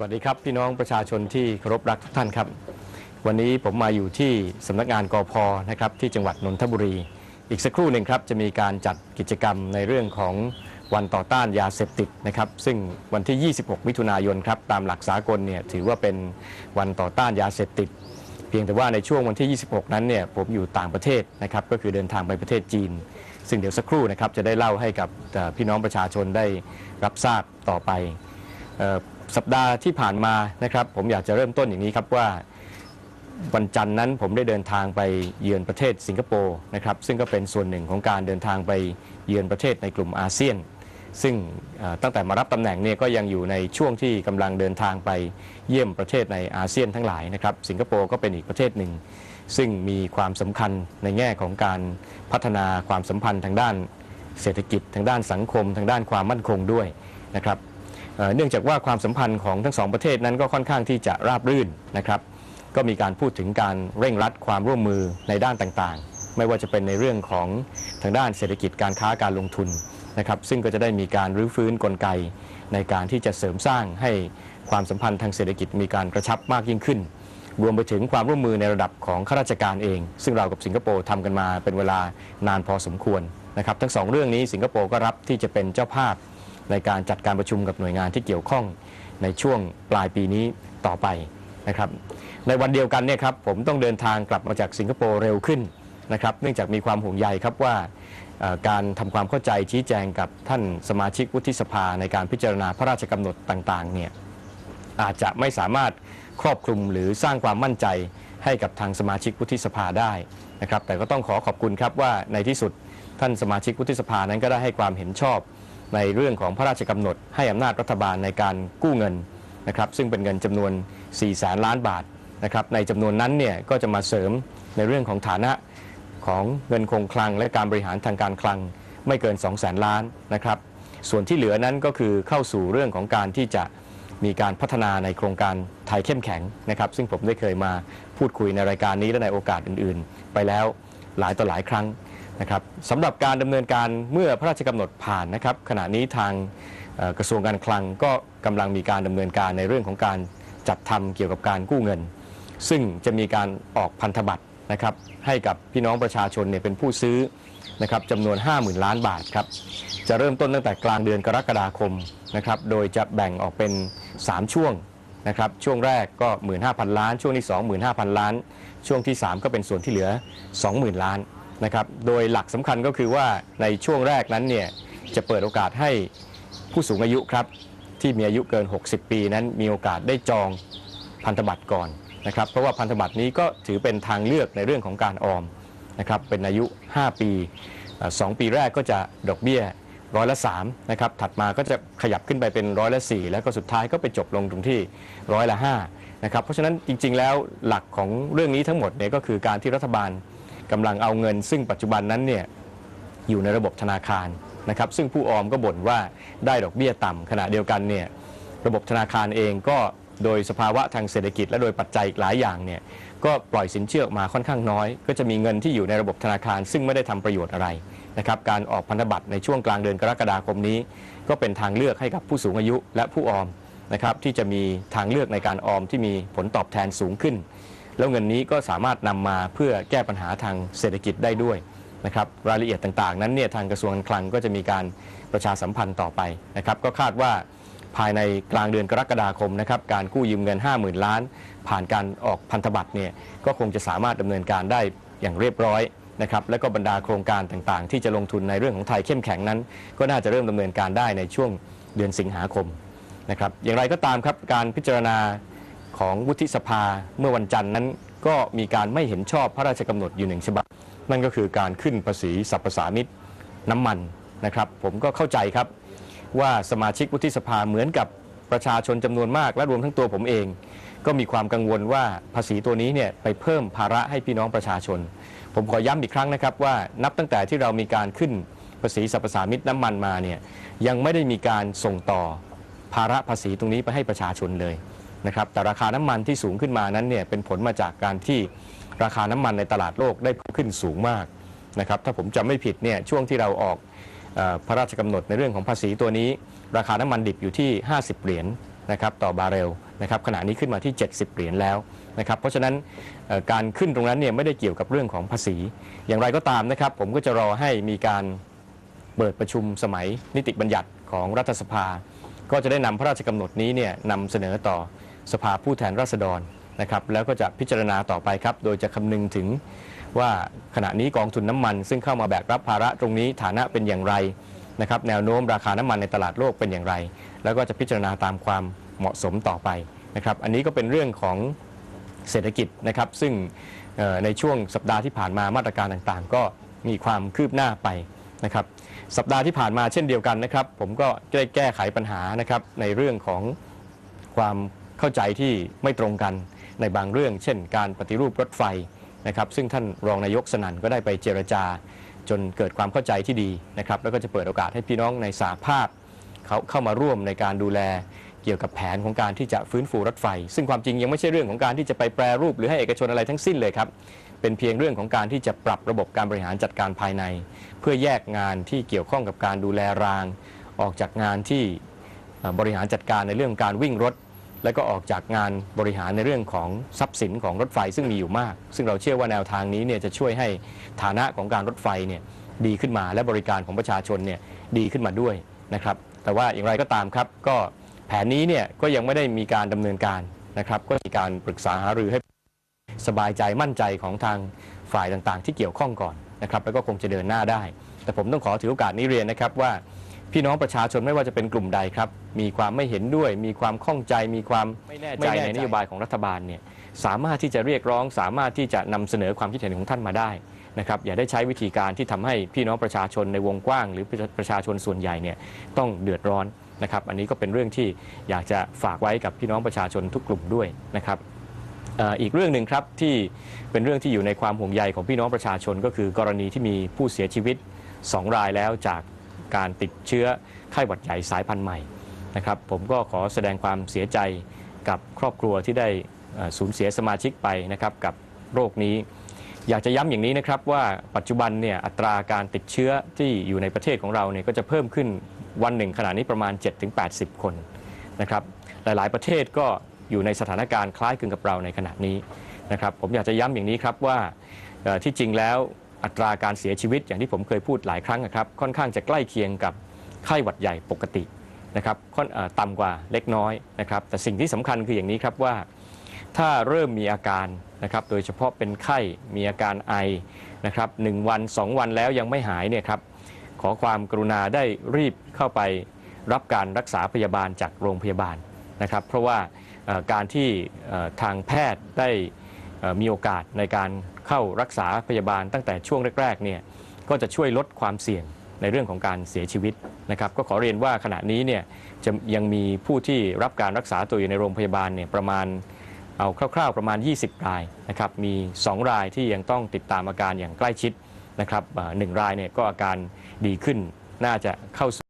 สวัสดีครับ พี่น้องประชาชนที่เคารพรักทุกท่านครับ วันนี้ผมมาอยู่ที่สำนักงานกอพนะครับที่จังหวัดนนทบุรี อีกสักครู่หนึ่งครับจะมีการจัดกิจกรรมในเรื่องของวันต่อต้านยาเสพติดนะครับซึ่งวันที่ 26 มิถุนายนครับตามหลักสากลเนี่ยถือว่าเป็นวันต่อต้านยาเสพติด เพียงแต่ว่าในช่วงวันที่ 26 นั้นเนี่ยผมอยู่ต่างประเทศนะครับก็คือเดินทางไปประเทศจีน ซึ่งเดี๋ยวสักครู่นะครับจะได้เล่าให้กับพี่น้องประชาชนได้รับทราบต่อไปออ สัปดาห์ที่ผ่านมานะครับ ผมอยากจะเริ่มต้นอย่างนี้ครับว่าวันจันทร์นั้นผมได้เดินทางไปเยือนประเทศสิงคโปร์นะครับซึ่งก็เป็นส่วนหนึ่งของการเดินทางไปเยือนประเทศในกลุ่มอาเซียน ซึ่งตั้งแต่มารับตำแหน่งเนี่ยก็ยังอยู่ในช่วงที่กำลังเดินทางไปเยี่ยมประเทศในอาเซียนทั้งหลายนะครับสิงคโปร์ก็เป็นอีกประเทศหนึ่ง ซึ่งมีความสำคัญในแง่ของการพัฒนาความสัมพันธ์ทางด้านเศรษฐกิจทางด้านสังคม ทางด้านความมั่นคงด้วยนะครับ เนื่องจากว่าความสัมพันธ์ของทั้งสองประเทศนั้นก็ค่อนข้างที่จะราบรื่นนะครับก็มีการพูดถึงการเร่งรัดความร่วมมือในด้านต่างๆ ไม่ว่าจะเป็นในเรื่องของทางด้านเศรษฐกิจการค้าการลงทุนนะครับซึ่งก็จะได้มีการรื้อฟื้นกลไก ในการที่จะเสริมสร้างให้ความสัมพันธ์ทางเศรษฐกิจมีการกระชับมากยิ่งขึ้น รวมไปถึงความร่วมมือในระดับของข้าราชการเอง ซึ่งเรากับสิงคโปร์ทำกันมาเป็นเวลานานพอสมควรนะครับทั้งสองเรื่องนี้สิงคโปร์ก็รับที่จะเป็นเจ้าภาพ ในการจัดการประชุมกับหน่วยงานที่เกี่ยวข้องในช่วงปลายปีนี้ต่อไปนะครับในวันเดียวกันเนี่ยครับผมต้องเดินทางกลับมาจากสิงคโปร์เร็วขึ้นนะครับเนื่องจากมีความห่วงใยครับว่าการทำความเข้าใจชี้แจงกับท่านสมาชิกวุฒิสภาในการพิจารณาพระราชกำหนดต่างๆเนี่ยอาจจะไม่สามารถครอบคลุมหรือสร้างความมั่นใจให้กับทางสมาชิกวุฒิสภาได้นะครับแต่ก็ต้องขอขอบคุณครับว่าในที่สุดท่านสมาชิกวุฒิสภานั้นก็ได้ให้ความเห็นชอบ ในเรื่องของพระราชกำหนด ให้อำนาจรัฐบาลในการกู้เงินนะครับซึ่งเป็นเงินจำนวน4แสนล้านบาทนะครับในจำนวนนั้นเนี่ยก็จะมาเสริมในเรื่องของฐานะของเงินคงคลัง และการบริหารทางการคลังไม่เกิน2แสนล้านนะครับส่วนที่เหลือนั้นก็คือเข้าสู่เรื่องของการที่จะมีการพัฒนาในโครงการไทยเข้มแข็งนะครับซึ่งผมได้เคยมาพูดคุยในรายการนี้และในโอกาสอื่นๆ ไปแล้วหลายต่อหลายครั้ง นะครับสำหรับการดำเนินการเมื่อพระราชกำหนดผ่านนะครับ ขณะนี้ทางกระทรวงการคลังก็กำลังมีการดำเนินการในเรื่องของการจัดทำเกี่ยวกับการกู้เงิน ซึ่งจะมีการออกพันธบัตรนะครับให้กับพี่น้องประชาชนเนี่ยเป็นผู้ซื้อนะครับจำนวน 50,000 ล้านบาทครับจะเริ่มต้นตั้งแต่กลางเดือนกรกฎาคมนะครับโดยจะแบ่งออกเป็น 3 ช่วงนะครับช่วงแรกก็ 15,000 ล้าน ช่วงที่ 25,000 ล้าน ช่วงที่ 3 ก็เป็นส่วนที่เหลือ 20,000 ล้าน นะครับโดยหลักสำคัญก็คือว่าในช่วงแรกนั้นเนี่ยจะเปิดโอกาสให้ผู้สูงอายุครับที่มีอายุเกิน 60 ปีนั้นมีโอกาสได้จองพันธบัตรก่อนนะครับเพราะว่าพันธบัตรนี้ก็ถือเป็นทางเลือกในเรื่องของการออมนะครับเป็นอายุ 5 ปีเอ่อสองปีแรกก็จะดอกเบี้ยร้อยละ3นะครับถัดมาก็จะขยับขึ้นไปเป็นร้อยละ 4 แล้วก็สุดท้ายก็ไปจบลงตรงที่ร้อยละ5นะครับเพราะฉะนั้นจริงๆแล้วหลักของเรื่องนี้ทั้งหมดเนี่ยก็คือการที่รัฐบาล กำลังเอาเงิน ซึ่งปัจจุบันนั้นเนี่ยอยู่ในระบบธนาคารนะครับซึ่งผู้ออมก็บ่นว่าได้ดอกเบี้ยต่ำขณะเดียวกันเนี่ยระบบธนาคารเองก็โดยสภาวะทางเศรษฐกิจ และโดยปัจจัยอีกหลายอย่างเนี่ยก็ปล่อยสินเชื่อออกมาค่อนข้างน้อย ก็จะมีเงินที่อยู่ในระบบธนาคาร ซึ่งไม่ได้ทำประโยชน์อะไรนะครับการออกพันธบัตรในช่วงกลางเดือนกรกฎาคมนี้ ก็เป็นทางเลือกให้กับผู้สูงอายุและผู้ออมนะครับที่จะมีทางเลือกในการออมที่มีผลตอบแทนสูงขึ้น แล้วเงินนี้ก็สามารถนำมาเพื่อแก้ปัญหาทางเศรษฐกิจได้ด้วยนะครับรายละเอียดต่างๆ นั้นเนี่ยทางกระทรวงการคลังก็จะมีการประชาสัมพันธ์ต่อไปนะครับก็คาดว่าภายในกลางเดือนกรกฎาคมนะครับการกู้ยืมเงิน 50,000 ล้าน ผ่านการออกพันธบัตรเนี่ยก็คงจะสามารถดำเนินการได้อย่างเรียบร้อยนะครับและก็บรรดาโครงการต่างๆ ที่จะลงทุนในเรื่องของไทยเข้มแข็งนั้น ก็น่าจะเริ่มดำเนินการได้ในช่วงเดือนสิงหาคมนะครับอย่างไรก็ตามครับการพิจารณา ของวุฒิสภาเมื่อวันจันทร์นั้น ก็มีการไม่เห็นชอบพระราชกำหนดอยู่หนึ่งฉบับ นั่นก็คือการขึ้นภาษีสรรพสามิตน้ำมันนะครับ ผมก็เข้าใจครับว่าสมาชิกวุฒิสภาเหมือนกับประชาชนจำนวนมากและรวมทั้งตัวผมเอง ก็มีความกังวลว่าภาษีตัวนี้เนี่ยไปเพิ่มภาระให้พี่น้องประชาชน ผมขอย้ำอีกครั้งนะครับว่านับตั้งแต่ที่เรามีการขึ้นภาษีสรรพสามิตน้ำมันมาเนี่ยยังไม่ได้มีการส่งต่อภาระภาษีตรงนี้ไปให้ประชาชนเลย นะครับแต่ราคาน้ำมันที่สูงขึ้นมานั้นเนี่ยเป็นผลมาจากการที่ราคาน้ำมันในตลาดโลกได้ขึ้นสูงมากนะครับถ้าผมจำไม่ผิดเนี่ยช่วงที่เราออกอพระราชกำหนดในเรื่องของภาษีตัวนี้ ราคาน้ำมันดิบอยู่ที่ 50 เหรียญนะครับต่อบาร์เรลนะครับขณะนี้ขึ้นมาที่ 70 เหรียญแล้วนะครับเพราะฉะนั้นการขึ้นตรงนั้นเนี่ยไม่ได้เกี่ยวกับเรื่องของภาษี อย่างไรก็ตามนะครับผมก็จะรอให้มีการเปิดประชุมสมัยนิติบัญญัติของรัฐสภา ก็จะได้นำพระราชกำหนดนี้เนี่ยนำเสนอต่อ สภาผู้แทนราษฎรนะครับแล้วก็จะพิจารณาต่อไปครับ โดยจะคำนึงถึงว่าขณะนี้กองทุนน้ำมัน ซึ่งเข้ามาแบกรับภาระตรงนี้ฐานะเป็นอย่างไรนะครับแนวโน้มราคาน้ำมันในตลาดโลกเป็นอย่างไร แล้วก็จะพิจารณาตามความเหมาะสมต่อไปนะครับอันนี้ก็เป็นเรื่องของเศรษฐกิจนะครับซึ่งในช่วงสัปดาห์ที่ผ่านมามาตรการต่างๆ ก็มีความคืบหน้าไปนะครับสัปดาห์ที่ผ่านมาเช่นเดียวกันนะครับ ผมก็ได้แก้ไขปัญหานะครับในเรื่องของความ เข้าใจที่ไม่ตรงกันในบางเรื่อง เช่น การปฏิรูปรถไฟนะครับซึ่งท่านรองนายกสนั่นก็ได้ไปเจรจา จนเกิดความเข้าใจที่ดีนะครับแล้วก็จะเปิดโอกาสให้พี่น้องในสาภาพเขาเข้ามาร่วมในการดูแลเกี่ยวกับแผนของการที่จะฟื้นฟูรถไฟ ซึ่งความจริงยังไม่ใช่เรื่องของการที่จะไปแปรรูปหรือให้เอกชนอะไรทั้งสิ้นเลยครับเป็นเพียงเรื่องของการที่จะปรับระบบการบริหารจัดการภายใน เพื่อแยกงานที่เกี่ยวข้องกับการดูแลราง ออกจากงานที่บริหารจัดการในเรื่องการวิ่งรถ แล้วก็ออกจากงานบริหารในเรื่องของทรัพย์สินของรถไฟซึ่งมีอยู่มาก ซึ่งเราเชื่อว่าแนวทางนี้เนี่ยจะช่วยให้ฐานะของการรถไฟเนี่ยดีขึ้นมาและบริการของประชาชนเนี่ยดีขึ้นมาด้วยนะครับ แต่ว่าอย่างไรก็ตามครับ ก็แผนนี้เนี่ยก็ยังไม่ได้มีการดำเนินการนะครับ ก็มีการปรึกษาหารือให้สบายใจมั่นใจของทางฝ่ายต่างๆ ที่เกี่ยวข้องก่อนนะครับ แล้วก็คงจะเดินหน้าได้ แต่ผมต้องขอถือโอกาสนี้เรียนนะครับว่า พี่น้องประชาชนไม่ว่าจะเป็นกลุ่มใดครับ มีความไม่เห็นด้วย มีความข้องใจ มีความไม่แน่ใจในนโยบายของรัฐบาลเนี่ยสามารถที่จะเรียกร้อง สามารถที่จะนำเสนอความคิดเห็นของท่านมาได้นะครับอย่าได้ใช้วิธีการที่ทำให้พี่น้องประชาชนในวงกว้าง หรือประชาชนส่วนใหญ่เนี่ยต้องเดือดร้อนนะครับ อันนี้ก็เป็นเรื่องที่อยากจะฝากไว้กับพี่น้องประชาชนทุกกลุ่มด้วยนะครับเอ่ออีกเรื่องหนึ่งครับที่เป็นเรื่องที่อยู่ในความห่วงใยของพี่น้องประชาชนก็คือกรณีที่มีผู้เสียชีวิต 2 รายแล้วจาก การติดเชื้อไข้หวัดใหญ่สายพันธุ์ใหม่นะครับผมก็ขอแสดงความเสียใจกับครอบครัวที่ได้สูญเสียสมาชิกไปนะครับกับโรคนี้ อยากจะย้ำอย่างนี้นะครับว่าปัจจุบันเนี่ยอัตราการติดเชื้อที่อยู่ในประเทศของเราเนี่ยก็จะเพิ่มขึ้นวันหนึ่งขณะนี้ประมาณ 7-80 คนนะครับหลายๆ ประเทศก็อยู่ในสถานการณ์คล้ายคลึงกับเราในขณะนี้นะครับผมอยากจะย้ำอย่างนี้ครับว่าที่จริงแล้ว อัตราการเสียชีวิตอย่างที่ผมเคยพูดหลายครั้งนะครับ ค่อนข้างจะใกล้เคียงกับไข้หวัดใหญ่ปกตินะครับค่อนต่ำกว่าเล็กน้อยนะครับ แต่สิ่งที่สำคัญคืออย่างนี้ครับว่า ถ้าเริ่มมีอาการนะครับ โดยเฉพาะเป็นไข้มีอาการไอนะครับหนึ่งวัน 2 วันแล้วยังไม่หายเนี่ยครับขอความกรุณาได้รีบเข้าไปรับการรักษาพยาบาลจากโรงพยาบาลนะครับ เพราะว่าการที่ทางแพทย์ได้ มีโอกาสในการเข้ารักษาพยาบาลตั้งแต่ช่วงแรกๆเนี่ยก็จะช่วยลดความเสี่ยงในเรื่องของการเสียชีวิตนะครับก็ขอเรียนว่าขณะนี้เนี่ยจะยังมีผู้ที่รับการรักษาตัวอยู่ในโรงพยาบาลเนี่ยประมาณเอาคร่าว ๆ ประมาณ 20 รายนะครับมี 2 รายที่ยังต้องติดตามอาการอย่างใกล้ชิดนะครับหนึ่งรายเนี่ยก็อาการดีขึ้นน่าจะเข้าสู่